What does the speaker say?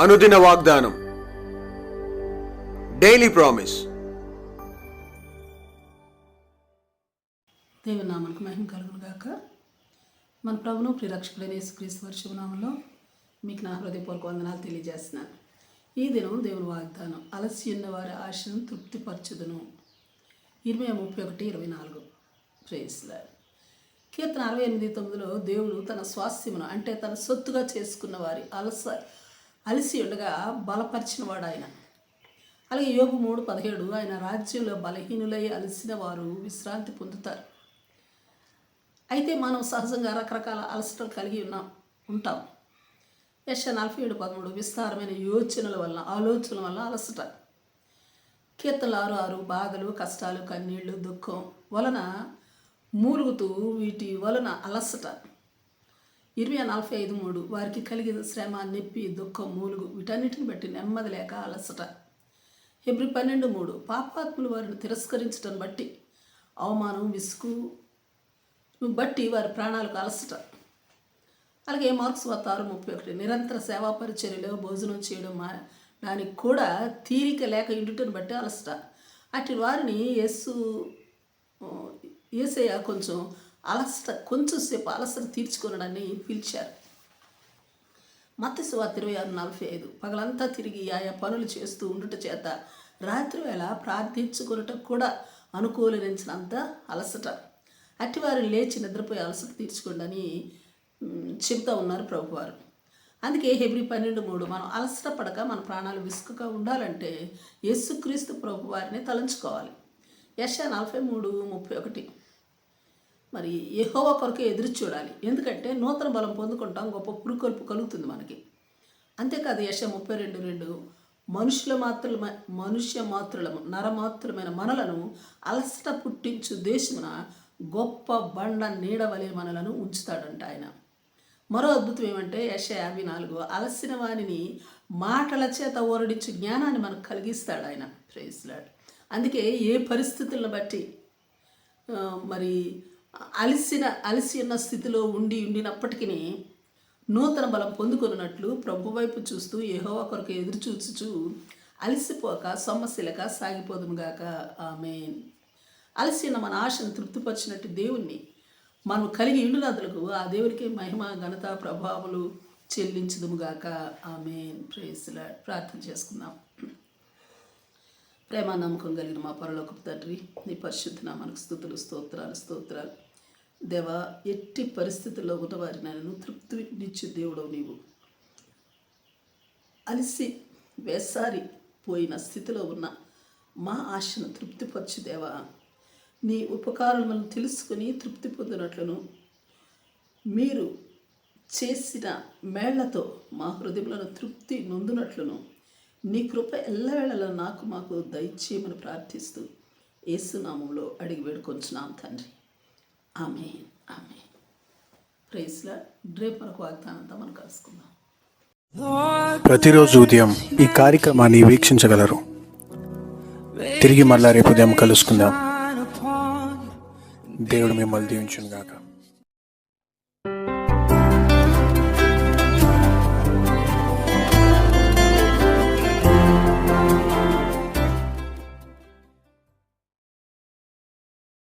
అనుదిన వాగ్దానం. Daily promise దేవుని మహిమ కలుగును గాక. మన ప్రభును ప్రిరక్షకుడైన యేసుక్రీస్తు వారి మీకు నా హృదయపూర్వక వందనాలు తెలియజేస్తున్నాను. ఈ దినం దేవుని వాగ్దానం అలసి ఉన్న వారి ఆశను తృప్తిపరచుదును. ఇరవై ముప్పై ఒకటి ఇరవై నాలుగు. ప్రేయస్లాడు కీర్తన అరవై ఎనిమిది తొమ్మిదిలో దేవుడు తన స్వాస్థ్యమును అంటే తన సొత్తుగా చేసుకున్న వారి అలస అలసి ఉండగా బలపరిచినవాడు ఆయన అలాగే యోగు మూడు పదిహేడు ఆయన రాజ్యంలో బలహీనులై అలసిన వారు విశ్రాంతి పొందుతారు. అయితే మనం సహజంగా రకరకాల అలసటలు కలిగి ఉన్నాం ఉంటాం. యశ నలభై ఏడు పదమూడు విస్తారమైన యోచనల వల్ల ఆలోచనల వల్ల అలసట. కీర్తనలు ఆరు ఆరు బాధలు కష్టాలు కన్నీళ్ళు దుఃఖం వలన మూలుగుతూ వీటి వలన అలసట. ఇరవై నలభై ఐదు మూడు వారికి కలిగిన శ్రమ నొప్పి దుఃఖం మూలుగు వీటన్నిటిని బట్టి నెమ్మది లేక అలసట. ఎబ్రి పన్నెండు మూడు పాపాత్ములు వారిని తిరస్కరించడం బట్టి అవమానం విసుగు బట్టి వారి ప్రాణాలకు అలసట. అలాగే మార్క్స్ వత్త ఆరు ముప్పై ఒకటి నిరంతర సేవా పరిచర్యలో భోజనం చేయడం మా దానికి కూడా తీరిక లేక ఇండుటను బట్టి అలసట. అటు వారిని ఎస్సు ఏసయ్య కొంచెం అలసట కొంచెంసేపు అలసట తీర్చుకొనడాన్ని పిలిచారు. మత్స్యవార్త ఇరవై ఆరు నలభై ఐదు. పగలంతా తిరిగి ఆయా పనులు చేస్తూ ఉండుట చేత రాత్రి వేళ ప్రార్థించుకొనుట కూడా అనుకూలించినంత అలసట. అట్టివారు లేచి నిద్రపోయి అలసట తీర్చుకోండి అని చెబుతా ఉన్నారు ప్రభువారు. అందుకే హెబ్రి పన్నెండు మూడు. మనం అలసట పడక మన ప్రాణాలు విసుకగా ఉండాలంటే యేసుక్రీస్తు ప్రభువారిని తలంచుకోవాలి. యశ నలభై మూడు ముప్పై ఒకటి. మరి యెహోవా కొరకే ఎదురు చూడాలి. ఎందుకంటే నూతన బలం పొందుకుంటాం గొప్ప పురుకొల్పు కలుగుతుంది మనకి. అంతేకాదు యశ ముప్పై రెండు రెండు మనుషుల మాత్రుల మనుష్య మాత్రులము నరమాత్రులమైన మనలను అలసట పుట్టించు దేశమున గొప్ప బండ నీడవలే మనలను ఉంచుతాడంట ఆయన. మరో అద్భుతం ఏమంటే యశ యాభై నాలుగు అలసిన వాణిని మాటల చేత ఓరడించు జ్ఞానాన్ని మనకు కలిగిస్తాడు ఆయన. ప్రేస్లాడ్ అందుకే ఏ పరిస్థితులను బట్టి మరి అలసిన అలసి ఉన్న స్థితిలో ఉండి ఉండినప్పటికీ నూతన బలం పొందుకున్నట్లు ప్రభు వైపు చూస్తూ ఏహో ఒకరికి ఎదురు చూచుచు అలసిపోక సమస్యలక సాగిపోదుముగాక ఆమె అలసిన మన ఆశను తృప్తిపరిచినట్టు దేవుణ్ణి మనం కలిగి ఇండునదులకు ఆ దేవునికి మహిమ ఘనత ప్రభావములు చెల్లించుదుముగాక ఆమె ప్రేసులా ప్రార్థన చేసుకుందాం. ప్రేమ నమ్మకం కలిగిన మా పరలోకపు తండ్రి నీ పరిశుద్ధ నామానికి స్థుతులు స్తోత్రాలు స్తోత్రాలు. దేవా ఎట్టి పరిస్థితుల్లో ఉన్నవారి నన్ను తృప్తినిచ్చు దేవుడవు నీవు. అలిసి వేసారి పోయిన స్థితిలో ఉన్న మా ఆశను తృప్తిపరచు దేవా. నీ ఉపకారములను తెలుసుకుని తృప్తి పొందినట్లును మీరు చేసిన మేళ్ళతో మా హృదయంలో తృప్తి నొందునట్లును. నీ కృప ఎల్లవేళలా నాకు మాకు దయచేయమని ప్రార్థిస్తూ ఏసునామంలో అడిగి వేడుకొంచున్నాం తండ్రి. ఆమె ఆమె ప్రేస్లా రేపు మనకు వాగ్దానంతో మనం కలుసుకుందాం. ప్రతిరోజు ఉదయం ఈ కార్యక్రమాన్ని వీక్షించగలరు. తిరిగి మళ్ళా రేపు ఉదయం కలుసుకుందాం. దేవుడు మిమ్మల్ని దీవించుగాక గాక